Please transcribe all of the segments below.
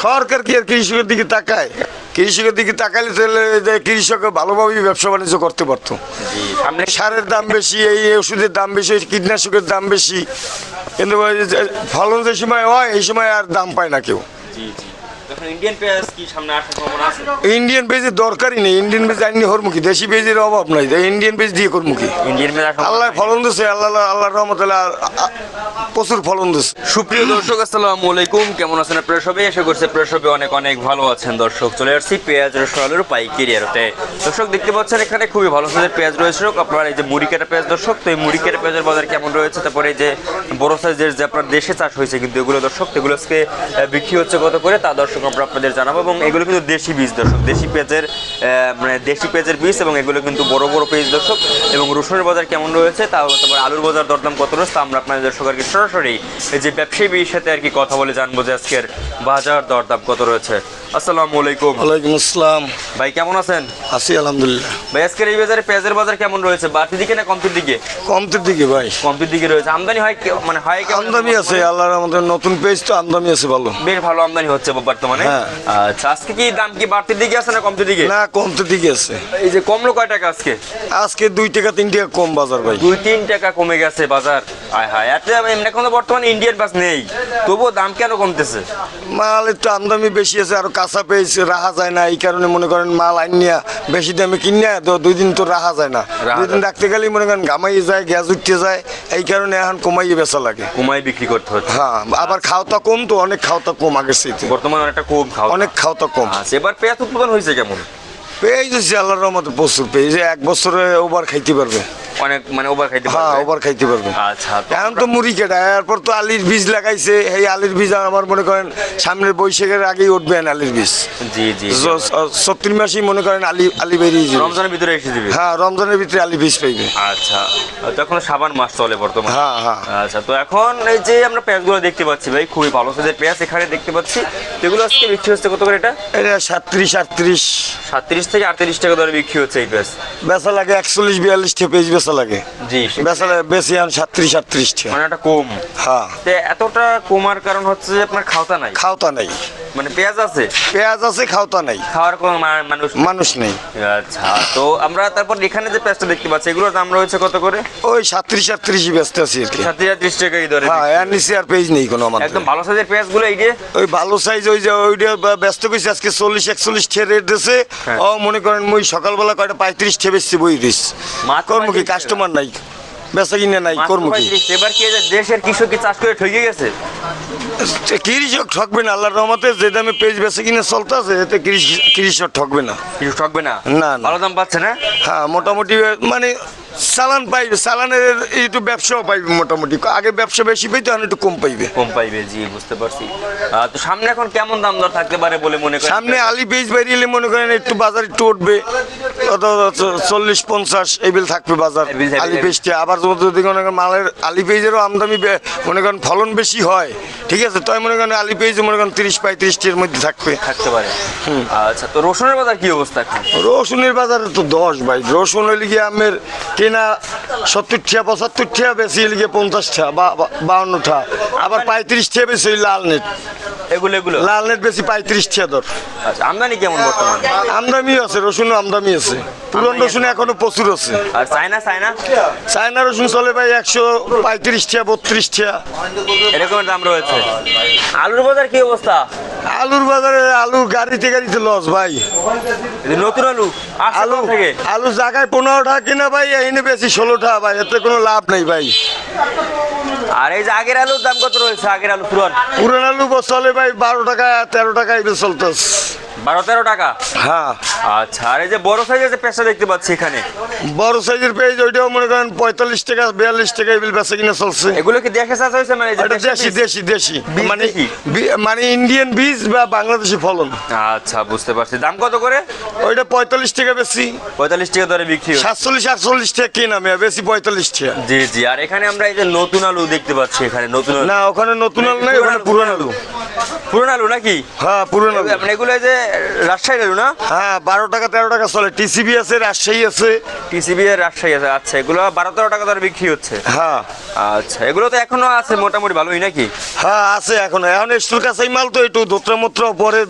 সরকার কি আর কৃষকের দিকে তাকায়? কৃষকের দিকে তাকালে তাহলে কৃষক ভালোভাবেই ব্যবসা বাণিজ্য করতে পারত। আপনি সারের দাম বেশি এই ওষুধের দাম বেশি কীটনাশকের দাম বেশি। কিন্তু ফলন যে সময় হয় এই সময় আর দাম পায় না কেউ। ইন্ডিয়ান পেঁয়াজ কি সামনে আসার সম্ভাবনা আছে? ইন্ডিয়ান পেজের দরকারই নেই। ইন্ডিয়ান আইনি দেশি অভাব নাই। ইন্ডিয়ান দিয়ে করমুখী ইন্ডিয়ান পেঁয়াজ আল্লাহ ফলন দিচ্ছে আল্লাহ আল্লাহর রহমতে প্রচুর ফলন দিচ্ছে সুপ্রিয় দর্শক আসসালামু আলাইকুম। কেমন আছেন আপনারা সবাই? আশা করছি আপনারা সবাই অনেক অনেক ভালো আছেন। দর্শক চলে আসছি পেঁয়াজ রসুন আলুর পাইকারি আরতে দর্শক দেখতে পাচ্ছেন এখানে খুবই ভালো সাইজের পেঁয়াজ রয়েছে। আপনার এই যে মুড়ি কাটা পেঁয়াজ দর্শক তো এই মুড়ি কাটা পেঁয়াজের বাজার কেমন রয়েছে? তারপরে এই যে বড় সাইজের যে আপনার দেশে চাষ হয়েছে কিন্তু এগুলো দর্শক এগুলো আজকে বিক্রি হচ্ছে কত করে? তা দর্শক আমরা আপনাদের জানাব এবং এগুলো কিন্তু দেশি বীজ, দর্শক। দেশি পেঁয়াজের মানে দেশি পেঁয়াজের বীজ এবং এগুলো কিন্তু বড় বড় পেঁয়াজ, দর্শক। এবং রসুনের বাজার কেমন রয়েছে তাও তারপর আলুর বাজার দরদাম কত রয়েছে তা আমরা আপনাদের দর্শক আর কি সরাসরি এই যে ব্যবসায়ী সাথে আর কি কথা বলে জানব যে আজকের বাজার দরদাম কত রয়েছে। আসসালামু আলাইকুম। ওয়ালাইকুম আসসালাম। ভাই কেমন আছেন? আছি আলহামদুলিল্লাহ। ভাই আজকের এই বাজারে পেঁয়াজের বাজার কেমন রয়েছে? বাড়তির দিকে না কমতির দিকে? কমতির দিকে ভাই। কমতির দিকে রয়েছে। আমদানি হয় মানে হয় আমদানি আছে আল্লাহর আমাদের নতুন পেজ তো আমদানি আছে ভালো। বেশ ভালো আমদানি হচ্ছে বর্তমানে। হ্যাঁ। আচ্ছা আজকে কি দাম কি বাড়তির দিকে আছে না কমতির দিকে? না কমতির দিকে আছে। এই যে কমলো কয় টাকা আজকে? আজকে দুই টাকা তিন টাকা কম বাজার ভাই। দুই তিন টাকা কমে গেছে বাজার। আয় হায় এত এমনি এখন বর্তমানে ইন্ডিয়ান বাস নেই। তবুও দাম কেন কমতেছে? মাল একটু আমদানি বেশি আছে আর কাঁচা পেজ রাখা যায় না এই কারণে মনে করেন মাল আইনিয়া বেশি দামে কিনিয়া তো দুই দিন তো রাখা যায় না। দুই দিন। রাখতে গেলেই মনে করেন ঘামাইয়ে যায় গ্যাস উঠতে যায় এই কারণে এখন কমাইয়ে বেচা লাগে। কমাই বিক্রি করতে হচ্ছে। হ্যাঁ আবার খাওয়াটা কম তো অনেক খাওয়াটা কম আগের সাথে বর্তমানে অনেকটা কম খাওয়া অনেক খাওয়াটা কম। আচ্ছা এবার পেঁয়াজ উৎপাদন হয়েছে কেমন? পেয়ে যাচ্ছে আল্লাহর রহমতে প্রচুর। পেয়ে যে এক বছরে ওভার খাইতে পারবে। অনেক মানে ওভার খাইতে হ্যাঁ ওভার খাইতে পারবে। আচ্ছা এখন তো মুড়ি কেটা এরপর তো আলির বীজ লাগাইছে এই আলির বীজ আমার মনে করেন সামনের বৈশাখের আগেই উঠবে আলির বীজ। জি জি সত্তর মাসেই মনে করেন আলি আলি বেরিয়ে যাবে। রমজানের ভিতরে এসে দিবে হ্যাঁ রমজানের ভিতরে আলি বীজ পাইবে। আচ্ছা তো এখন সাবান মাস চলে বর্তমানে। হ্যাঁ হ্যাঁ। আচ্ছা তো এখন এই যে আমরা পেঁয়াজগুলো দেখতে পাচ্ছি ভাই খুবই ভালো। সাইজের পেঁয়াজ এখানে দেখতে পাচ্ছি এগুলো আজকে বিক্রি হচ্ছে কত করে এটা? এটা সাতত্রিশ আটত্রিশ। সাতত্রিশ থেকে আটত্রিশ টাকা দরে বিক্রি হচ্ছে এই পেঁয়াজ। বেচা লাগে একচল্লিশ বিয়াল্লিশ থেকে পেজ বেচা লাগে। জি বেচা লাগে বেশি আন সাতত্রিশ আটত্রিশটি মানে একটা কম। হ্যাঁ। এতটা কমার কারণ হচ্ছে যে আপনার খাওয়া নাই? খাওতা নাই। মানে পেঁয়াজ আছে? পেঁয়াজ আছে খাওতা নাই। খাওয়ার কোনো মানুষ মানুষ নেই। আচ্ছা তো আমরা তারপর এখানে যে পেঁয়াজটা দেখতে পাচ্ছি এগুলোর দাম রয়েছে কত করে? ওই সাতত্রিশ আটত্রিশই ব্যস্ত আছি আর কি। সাতত্রিশ আটত্রিশ টাকা এই হ্যাঁ এর নিচে আর পেজ নেই কোনো আমার একদম ভালো সাইজের পেঁয়াজগুলো এই যে? ওই ভালো সাইজ ওই যে ওইটা ব্যস্ত কইছে আজকে চল্লিশ একচল্লিশ টে রেট দিছে। হ্যাঁ। ও মনে করেন মই সকালবেলা কয়টা পঁয়ত্রিশ টে বেশি বই দিস মাত্র কর্ম কি কাস্টমার নাই? বেচা কিনে নাই করব কি এবার কি দেশের কৃষক কি চাষ করে ঠকে গেছে? কৃষক ঠকবে না আল্লাহর রহমতে যে দামে পেজ বেচা কিনে চলতেছে এতে কৃষক ঠকবে না। কিছু ঠকবে না, না। ভালো দাম পাচ্ছে না? হ্যাঁ মোটামুটি মানে চালান পাইবে চালানের একটু ব্যবসাও পাইবে মোটামুটি। আগে ব্যবসা বেশি পাইতো এখন একটু কম পাইবে। কম পাইবে জি বুঝতে পারছি। তো সামনে এখন কেমন দাম দর থাকতে পারে বলে মনে করেন? সামনে আলি পেজ বেরিয়ে মনে করেন একটু বাজার একটু উঠবে চল্লিশ পঞ্চাশ এই বিল থাকবে বাজার আলি পেজটা আবার যদি মনে করেন মালের আলি পেজেরও আমদানি মনে করেন ফলন বেশি হয় ঠিক আছে? তাই মনে করেন আলি পেজ মনে করেন তিরিশ পঁয়ত্রিশটির মধ্যে থাকবে। থাকতে পারে। আচ্ছা তো রসুনের বাজার কি অবস্থা রসুনের বাজারে তো দশ ভাই রসুন হইলে গিয়ে আমের কেনা সত্তর ঠিয়া পঁচাত্তর ঠিয়া বেশি হইলে গিয়ে পঞ্চাশ ঠিয়া বা বা- বাউন্ন ঠিয়া আবার পঁয়ত্রিশ ঠিয়া বেশি ওই লাল নেট এগুলো এগুলো? লাল নেট বেশি পঁয়ত্রিশ ঠিয়া দর আচ্ছা আমদানি কেমন বর্তমানে? আমদামি আছে রসুনও আমদামি আছে। পুরন রসুন এখনও প্রচুর আছে। আর চায়না চায়না? চায়না রসুন চলে ভাই একশো পঁয়ত্রিশ ঠিয়া বত্রিশ ঠিয়া এরকমের দাম রয়েছে। আলুর বাজার কি অবস্থা? আলুর বাজারে আলু গাড়িতে গাড়িতে লস ভাই। নতুন আলু? আলু আলু জায়গায় পনেরো টাকা কিনা ভাই এনে বেশি ষোলো টাকা ভাই এতে কোনো লাভ নেই ভাই। আর এই যে আগের আলুর দাম কত রয়েছে? আগের আলু পুরন পুরান আলু চলে ভাই বারো টাকা তেরো টাকা এবার চলতেস বারো তেরো টাকা? হ্যাঁ। আচ্ছা আর এই যে বড় সাইজের পেঁচা দেখতে পাচ্ছি এখানে? বড় সাইজের পেজ ওইটাও মনে করেন পঁয়তাল্লিশ টাকা বিয়াল্লিশ টাকা এবিল বেচা কিনা চলছে। এগুলো কি দেশে চাষ হয়েছে মানে এটা দেশি দেশি দেশি দেশি। মানে মানে ইন্ডিয়ান বীজ বা বাংলাদেশি ফলন। আচ্ছা বুঝতে পারছি। দাম কত করে? ওইটা পঁয়তাল্লিশ টাকা বেশি। পঁয়তাল্লিশ টাকা দরে বিক্রি। সাতচল্লিশ আটচল্লিশ টাকা কিনা মেয়ে বেশি পঁয়তাল্লিশ টাকা। জি জি আর এখানে আমরা এই যে নতুন আলু দেখতে পাচ্ছি এখানে নতুন না ওখানে নতুন আলু নাই ওখানে পুরান আলু। পুরনো আলু। নাকি? হ্যাঁ পুরান আলু। মানে এগুলো যে রাজশাহী আলু না? হ্যাঁ বারো টাকা তেরো টাকা চলে। টিসিবি আছে রাজশাহী আছে। টিসিবি এর রাজশাহী আছে। আচ্ছা এগুলো বারো তেরো টাকা দরে বিক্রি হচ্ছে? হ্যাঁ। আচ্ছা এগুলো তো এখনও আছে মোটামুটি ভালোই নাকি? হ্যাঁ আছে এখন। এখন স্টোর কাছেই মাল তো একটু দোত্রা মোত্রা পরে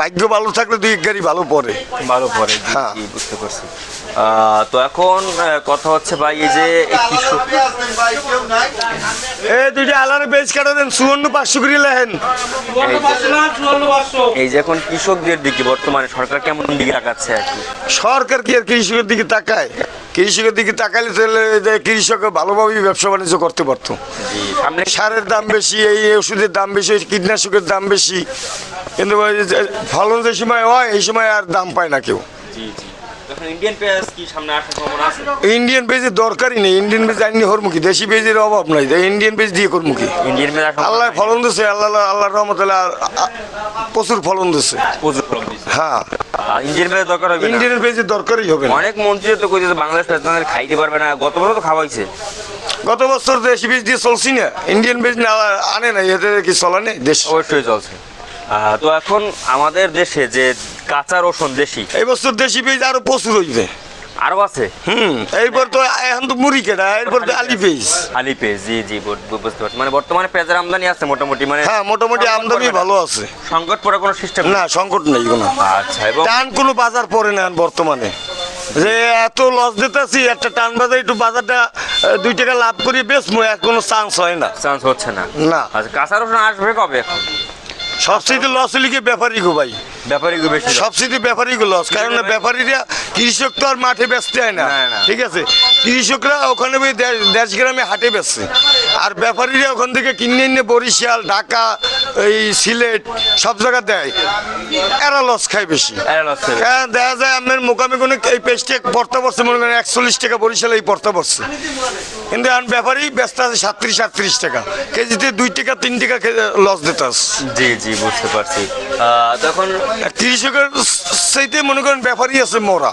ভাগ্য ভালো থাকলে দুই এক গাড়ি ভালো পরে। ভালো পরে হ্যাঁ। বুঝতে পারছি। তো এখন কথা হচ্ছে ভাই এই যে এই কৃষক দুইটা আলারে বেচ কাটা দেন চুয়ান্ন পাঁচশো করে লেহেন এই যে এখন কৃষকদের দিকে বর্তমানে সরকার কেমন দিকে তাকাচ্ছে আর কি? সরকার কি আর কৃষকের দিকে তাকায়? কৃষকের দিকে তাকালে তাহলে কৃষক ভালোভাবেই ব্যবসা বাণিজ্য করতে পারতো। সামনে সারের দাম বেশি এই ওষুধের দাম বেশি কীটনাশকের দাম বেশি। কিন্তু ফলন যে সময় হয় এই সময় আর দাম পায় না কেউ। জি জি। ইন্ডিয়ান পেজের দরকারই নেই। ইন্ডিয়ান পেজ আইনি হরমুখী দেশি পেজের অভাব নাই। ইন্ডিয়ান পেজ দিয়ে করমুখী ইন্ডিয়ান আল্লাহ ফলন দিচ্ছে আল্লাহ আল্লাহ রহমত প্রচুর ফলন দিচ্ছে প্রচুর হ্যাঁ। ইন্ডিয়ান পেঁয়াজ দরকার হবে ইন্ডিয়ান পেজের দরকারই হবে অনেক মন্ত্রী তো কইছে বাংলাদেশ পেঁয়াজ খাইতে পারবে না। গত বছর তো খাওয়াইছে। গত বছর দেশি বীজ দিয়ে চলছি না। ইন্ডিয়ান বীজ না আনে না এতে কি চলে নেই? দেশ অবশ্যই চলছে। তো এখন আমাদের দেশে যে কাঁচা রসুন দেশি এই বছর দেশি বীজ আরও প্রচুর হইবে আরও আছে? হুম এরপর তো এখন তো মুড়ি কেটা এরপর তো আলি পেজ আলি পেঁয়াজ জি জি বুঝতে পারছি। মানে বর্তমানে পেঁয়াজের আমদানি আছে মোটামুটি মানে হ্যাঁ মোটামুটি আমদানি ভালো আছে। সংকট পড়ে কোনো সিস্টেম না সংকট নেই কোনো। আচ্ছা এবং টান কোনো বাজার পড়ে না বর্তমানে। যে এত লস দিতেছি একটা টান বাজার একটু বাজারটা দুই টাকা লাভ করি বেচবো এক কোনো চান্স হয় না। চান্স হচ্ছে না। না। আচ্ছা কাঁচা রসুন আসবে কবে এখন? সবচেয়ে লস হলে কি গো ভাই। ব্যাপারী বেশি loss। সবচেয়ে ব্যাপারী লস কারণ ব্যাপারীরা কৃষক তো আর মাঠে বেচতে হয় না। ঠিক আছে? কৃষকরা ওখানে ওই দেশ- গ্রামে হাটে বেচছে আর ব্যাপারীরা ওখান থেকে কিনে এনে বরিশাল ঢাকা এই সিলেট সব জায়গা দেয়। এরা লস খায় বেশি। হ্যাঁ দেখা যায় আপনার মোকামে কোনো এই পেস্টে পড়তে পড়ছে মনে করেন একচল্লিশ টাকা বরিশালে এই পড়তে পড়ছে কিন্তু এখন ব্যাপারী ব্যস্ত আছে সাতত্রিশ আটত্রিশ টাকা। কেজিতে দুই টাকা তিন টাকা লস দিতে জি জি বুঝতে পারছি। তখন কৃষকের সেইতে মনে করেন ব্যাপারী আছে মরা।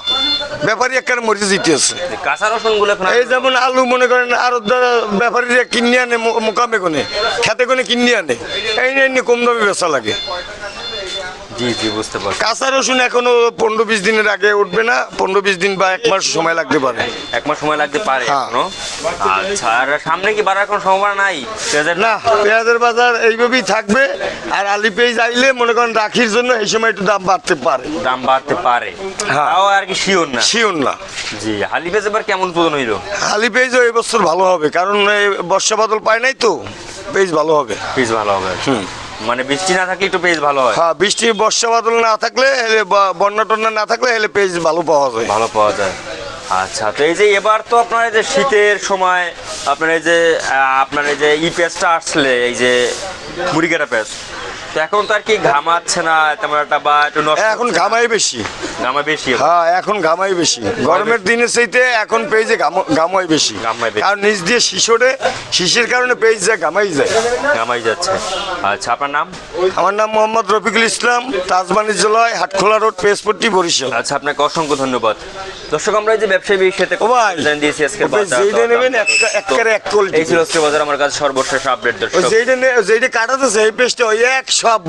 ব্যাপারী একটা মরে যেতে আছে। কাঁচা রসুনগুলো এই যেমন আলু মনে করেন আর ব্যাপারীরা কিনে আনে মোকামে কোনে খেতে কোনে কিনে আনে। এই নিয়ে কম দামে বেচা লাগে। জি জি বুঝতে পারছি। কাঁচা রসুন এখনও পনেরো বিশ দিনের আগে উঠবে না পনেরো বিশ দিন বা এক মাস সময় লাগতে পারে। এক মাস সময় লাগতে পারে হ্যাঁ। এখনও? আচ্ছা আর সামনে কি বাড়ার কোনো সম্ভাবনা নাই? পেঁয়াজের না পেঁয়াজের বাজার এইভাবেই থাকবে আর আলি পেঁয়াজ আইলে মনে করেন রাখির জন্য এই সময় একটু দাম বাড়তে পারে। দাম বাড়তে পারে। হ্যাঁ। তাও আর কি শিওর না? শিওর না। জি হালি পেঁয়াজ এবার কেমন উৎপাদন হইল? আলি পেঁয়াজও এই বছর ভালো হবে কারণ বর্ষা বাদল পায় নাই তো পেঁয়াজ ভালো হবে। পেঁয়াজ ভালো হবে। মানে বৃষ্টি না থাকলে একটু পেজ ভালো হয়। হ্যাঁ বৃষ্টি বর্ষা বাদল না থাকলে বন্যা টন্যা না থাকলে হলে পেজ ভালো পাওয়া যায়। ভালো পাওয়া যায়। আচ্ছা তো এই যে এবার তো আপনার এই যে শীতের সময় আপনার এই যে আপনার এই যে ই পেঁয়াজটা আসলে এই যে মুড়িকাটা পেঁয়াজ তো এখন তো আর কি ঘামাচ্ছে না তেমন একটা বা একটু নষ্ট এখন ঘামাই বেশি। ঘামা বেশি হ্যাঁ এখন ঘামাই বেশি। গরমের দিনে সেইতে এখন পেঁয়াজে ঘামাই বেশি। আর নিচ দিয়ে শিশোরে শিশের কারণে পেঁয়াজ যায় ঘামাই যায়। ঘামাই যাচ্ছে। আচ্ছা আপনার নাম? আমার নাম মোহাম্মদ রফিকুল ইসলাম তাজ বাণিজ্যালয় হাটখোলা রোড পেসপট্টি বরিশাল। আচ্ছা আপনাকে অসংখ্য ধন্যবাদ। দর্শক আমরা যে ব্যবসায়ী দিয়েছি আজকে যেইটা নেবেন একটা- একবারে এক quality। এই ছিল আজকে বাজার আমার কাছে সর্বশেষ আপডেট দর্শক। যেইটা যেইটা কাটাতেছে এই ওই এক সব